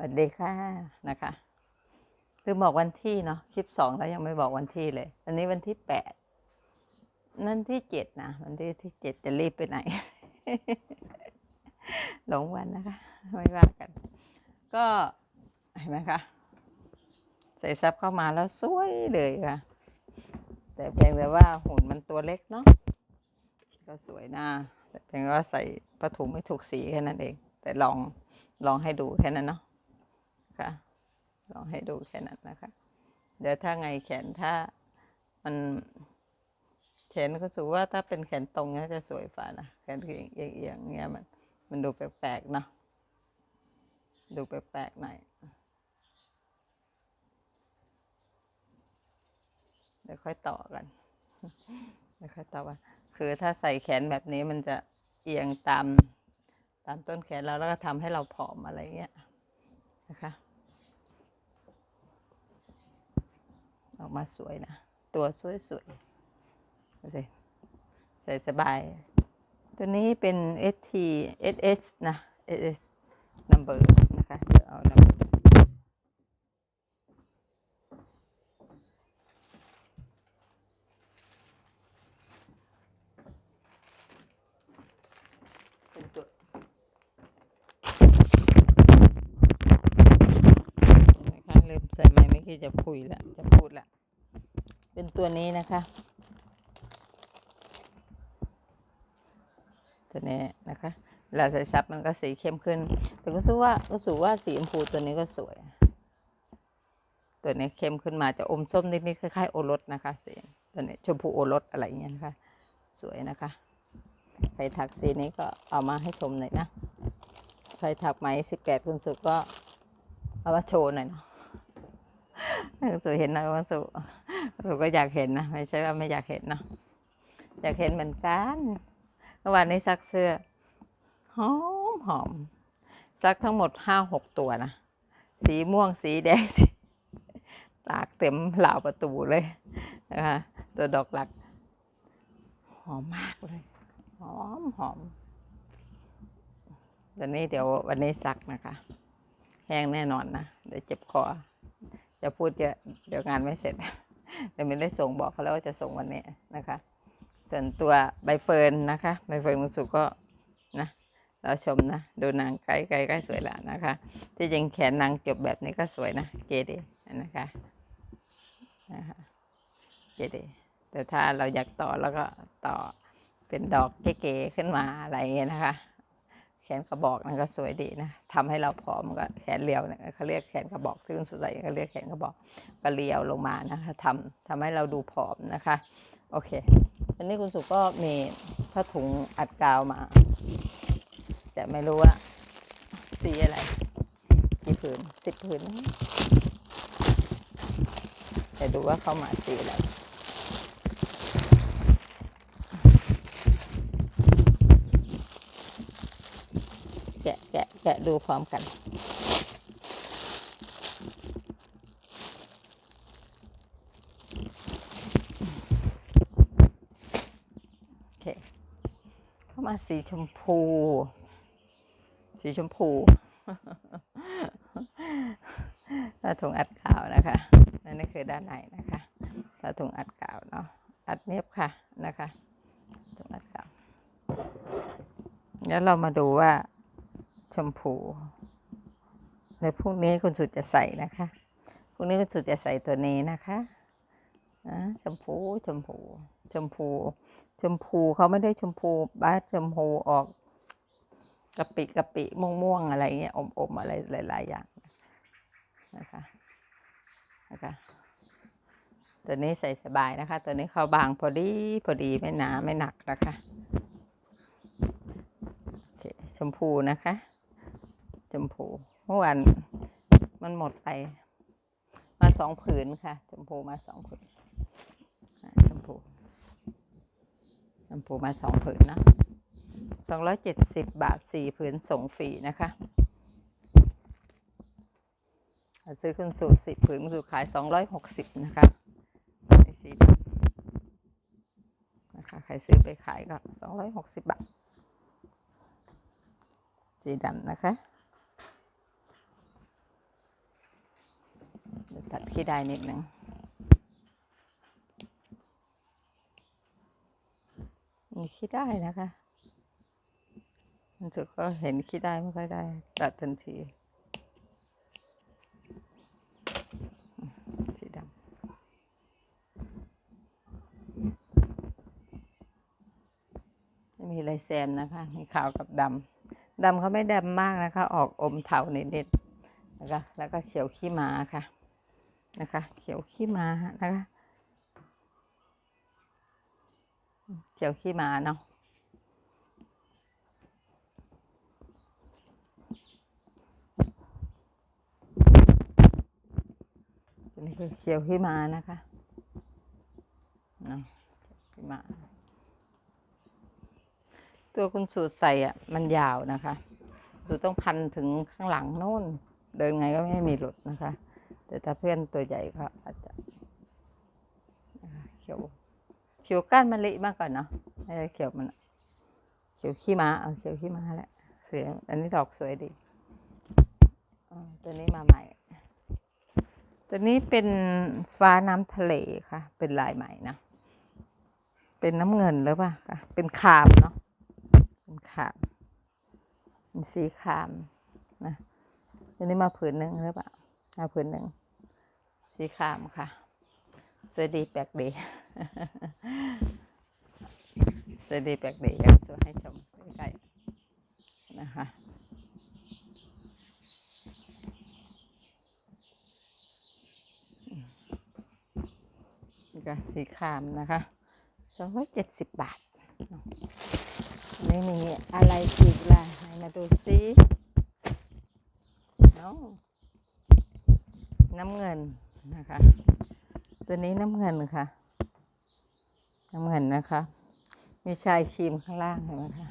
สวัสดีค่ะนะคะคือบอกวันที่เนาะคลิปสองแล้วยังไม่บอกวันที่เลย อันนี้วันที่แปดนั่นที่เจ็ดนะวันที่ที่เจ็ดจะรีบไปไหน หลงวันนะคะ ไม่ว่ากัน ก็เห็นไหมคะใส่ซับเข้ามาแล้วสวยเลยค่ะ แต่เพียงแต่ว่าหุ่นมันตัวเล็กเนาะก็สวยนะแต่เพียงว่าใส่ผ้าถุงไม่ถูกสีแค่นั้นเอง แต่ลองลองให้ดูแค่นั้นเนาะ คะ ลองให้ดูแค่นั้นนะคะ เดี๋ยวถ้าไงแขนถ้ามันแขนก็สูว่าถ้าเป็นแขนตรงเนี้ยจะสวยฝ่านะแขนเอียงเอียงเอียงเงี้ยมันมันดูแปลกๆเนาะดูแปลกๆหน่อยเดี๋ยวค่อยต่อกันเดี๋ยวค่อยต่อว่าคือถ้าใส่แขนแบบนี้มันจะเอียงตามตามต้นแขนเราแล้วก็ทำให้เราผอมอะไรเงี้ยนะคะ ออกมาสวยนะ ตัวสวยๆดูสิใส่สบาย ตัวนี้เป็น ST SS นะ SS number นะคะ เดี๋ยวเอา number เป็นตัวนะคะลืมใส่ไม้ไม่คิดจะคุยละจะพูดละเป็น ตัวนี้นะคะตัวนี้นะคะเวลาใส่ซับมันก็สีเข้มขึ้น แต่ก็สู้ว่าก็สู้ว่าสีชมพูตัวนี้ก็สวย ตัวนี้เข้มขึ้นมาจะอมส้มนิดๆคล้ายๆโอรสนะคะสีตัวนี้ชมพูโอรสอะไรอย่างเงี้ยนะคะ สวยนะคะใครถักสีนี้ก็เอามาให้ชมหน่อยนะใครถักไหมสิบแปดคุณสุก็เอามาโชว์หน่อยเนาะคุณสุเห็นนะคุณสุ คุณสุก็อยากเห็นนะ ไม่ใช่ว่าไม่อยากเห็นเนาะอยากเห็นเหมือนกันเมื่อวานนี้ซักเสื้อหอมหอมซักทั้งหมดห้าหกตัวนะ สีม่วงสีแดงสีตากเต็มเหล่าประตูเลยนะคะตัวดอกหลัก หอมมากเลย หอมหอมวันนี้เดี๋ยววันนี้ซักนะคะ แห้งแน่นอนนะ เดี๋ยวเจ็บคอ จะพูดเยอะเดี๋ยวงานไม่เสร็จ เดี๋ยวไม่ได้ส่งบอกเขาแล้วว่าจะส่งวันนี้นะคะ ส่วนตัวใบเฟิร์นนะคะใบเฟิร์นคุสุก็นะเราชมนะดูนางไกลไกลใกล้สวยล้วนะคะ ที่จริงแขนนางจบแบบนี้ก็สวยนะเกดีนะคะนะคะเกดีแต่ถ้าเราอยากต่อแล้วก็ต่อเป็นดอกเก๋ๆขึ้นมาอะไรอย่างเงี้ยนะคะ ขนกระบอกนั่นก็สวยดีนะทำให้เราผอมก็แขนเรียวเนี่ยเขาเรียกแขนกระบอกที่คุณสุดใสเขาเรียกแขนกระบอกก็เรียวลงมานะคะทำทำให้เราดูผอมนะคะ โอเคอันนี้คุณสุก็มีผ้าถุงอัดกาวมา แต่ไม่รู้ว่าสีอะไรกี่ผืนสิบผืนแต่ดูว่าเข้ามาสีอะไร กะแกะแกะดูพร้อมกัน โอเค เข้ามาสีชมพู สีชมพูผ้าถุงอัดกาวนะคะ นั่นคือด้านในนะคะผ้าถุงอัดกาวเนาะ อัดเนียบค่ะนะคะถุงอัดกาวแล้วเรามาดูว่า ชมพูในพรุ่งนี้คุณสุดจะใส่นะคะพรุ่งนี้คุณสุดจะใส่ตัวนี้นะคะอ่าชมพูชมพูชมพูชมพูเขาไม่ได้ชมพูบ้าชมพูออกกะปิกะปิม่วงม่วงอะไรเงี้ยอมอมอะไรหลาย ๆ อย่างนะคะนะคะตัวนี้ใส่สบายนะคะ ตัวนี้เขาบางพอดีพอดีไม่หนาไม่หนักนะคะโอเคชมพูนะคะ ชมพูเมื่อวานมันหมดไป มาสองผืนค่ะชมพูมาสองผืนชมพูชมพูมาสองผืนนะสองร้อยเจ็ดสิบบาทสี่ผืนส่งฟรีนะคะซื้อขึ้นสู่สิบผืนสู่ขายสองร้อยหกสิบนะคะไอสีดำนะคะใครซื้อไปขายก็สองร้อยหกสิบบาทสีดำนะคะ ขี้ได้นิดหนึ่งมีขี้ได้นะคะมันสุดก็เห็นขี้ได้ไม่ค่อยได้ ตัดทันทีสีดำไม่มีอะไรแซมนะคะ มีขาวกับดำดำเขาไม่ดำมากนะคะ ออกอมเทานิดๆนะคะแล้วก็เขียวขี้ม้าค่ะ นะคะ เขียวขี้ม้านะคะ เขียวขี้ม้าเนาะนี้คือเขียวขี้ม้านะคะเนาะขี้ม้าตัวคุณสูตรใส่อะมันยาวนะคะสูตรต้องพันถึงข้างหลังโน่น เดินไงก็ไม่มีหลุดนะคะ แต่ถ้าเพื่อนตัวใหญ่ก็อาจจะเขียวเขียวก้านมะลิมากกว่อนเนาะไม่ใช่เขียวมันเขียวขี้ม้าเอาเขียวขี้ม้าแหละสวยอันนี้ดอกสวยดีอ่าตัวนี้มาใหม่ ตัวนี้เป็นฟ้าน้ำทะเลค่ะ เป็นลายใหม่นะ เป็นน้ำเงินหรือเปล่าเป็นคามเนาะเป็นคามเป็นสีคามนะตัวนี้มาผืนหนึ่งหรือเปล่ามาผืนหนึ่ง สีครามค่ะ สวยดีแปลกดี สวยดีแปลกดีอยากสวยให้ชมใกล้ๆนะคะนี่ก็สีครามนะคะสองร้อยเจ็ดสิบบาทเนาะอันนี่มีอะไรอีกล่ะไหนมาดูซิเนาะน้ำเงิน นะคะ ตัวนี้น้ำเงินค่ะ น้ำเงินนะคะ มีชายครีมข้างล่างเห็นไหมคะ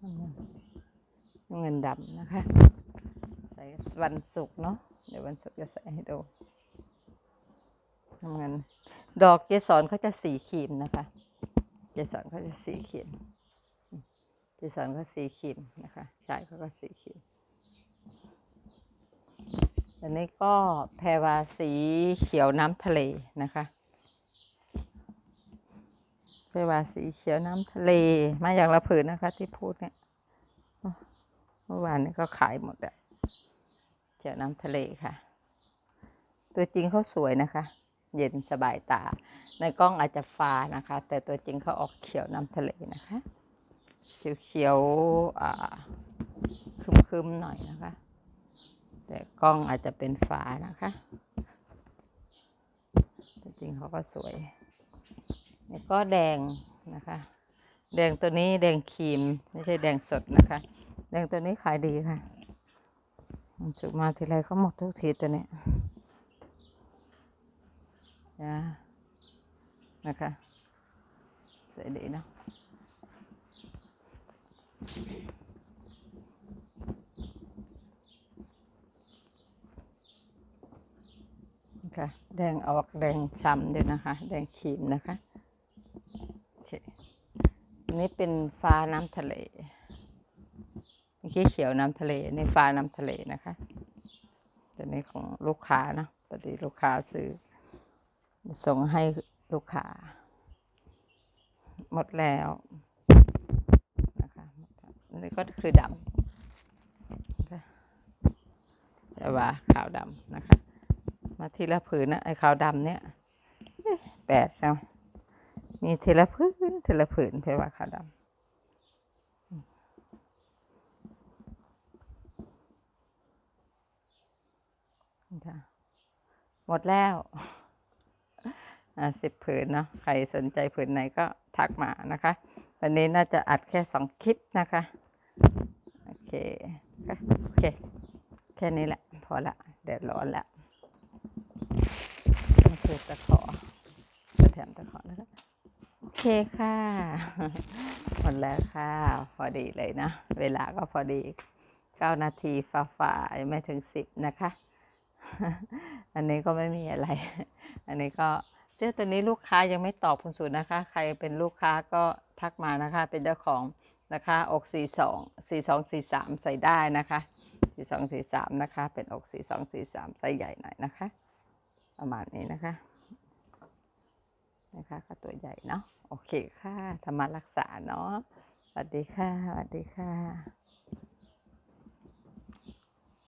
น้ำเงินดำนะคะ ใส่วันศุกร์เนาะเดี๋ยววันศุกร์จะใส่ให้ดูทำงานดอกเกสรเขาจะสีครีมนะคะเกสรเขาจะสีครีมอืมเกสรเขาสีครีมนะคะชายเขาก็สีครีม อันนี้ก็แพรวาสีเขียวน้ำทะเลนะคะ แพรวาสีเขียวน้ำทะเล มาอย่างละผืนนะคะ ที่พูดเนี่ยเมื่อวานนี้ก็ขายหมดอะเขียวน้ำทะเลค่ะ ตัวจริงเขาสวยนะคะ เย็นสบายตา ในกล้องอาจจะฟ้านะคะ แต่ตัวจริงเขาออกเขียวน้ำทะเลนะคะ เขียวเขียวๆคึมๆหน่อยนะคะ แต่กล้องอาจจะเป็นฟ้านะคะ จริงเขาก็สวยนี่ก็แดงนะคะ แดงตัวนี้แดงครีม ไม่ใช่แดงสดนะคะ แดงตัวนี้ขายดีค่ะจุมาทีไรเขาหมดทุกทีตัวนี้นะนะคะ สวยดีเนอะนะ คะแดงออกแดงช้ำด้วยนะคะ แดงครีมนะคะโอเคนนี้เป็นฟ้าน้ำทะเลเมื่อกี้เขียวน้ำทะเลในฟ้าน้ำทะเลนะคะตัวนี้ของลูกค้านะพอดีลูกค้าซื้อ ส่งให้ลูกค้า หมดแล้วนะคะนนี้ก็คือดำแต่ว่าขาวดำนะคะ มาทีละผืนนะไอ้ขาวดำเนี่ยแปลกจังมีทีละผืนทีละผืนเพราะว่าขาวดำนะคะหมดแล้วสิบผืนเนาะใครสนใจผืนไหนก็ทักมานะคะ วันนี้น่าจะอัดแค่สองคลิปนะคะ โอเคโอเค แค่นี้แหละ พอละเดือดร้อนละ นี่คือตะขอจะแถมตะขอนะคะโอเคค่ะหมดแล้วค่ะ พอดีเลยนะ เวลาก็พอดีเก้านาทีฝ่าๆยังไม่ถึงสิบนะคะ อันนี้ก็ไม่มีอะไร อันนี้ก็เสื้อตัวนี้ลูกค้ายังไม่ตอบคุณสูตรนะคะ ใครเป็นลูกค้าก็ทักมานะคะ เป็นเจ้าของนะคะอก42 42 43ใส่ได้นะคะสี่สองสี่สามนะคะ เป็นอกสี่สองสี่สามไซส์ใหญ่หน่อยนะคะ ประมาณนี้นะคะ นะคะก็ตัวใหญ่เนาะโอเคค่ะธรรมรักษาเนาะสวัสดีค่ะสวัสดีค่ะ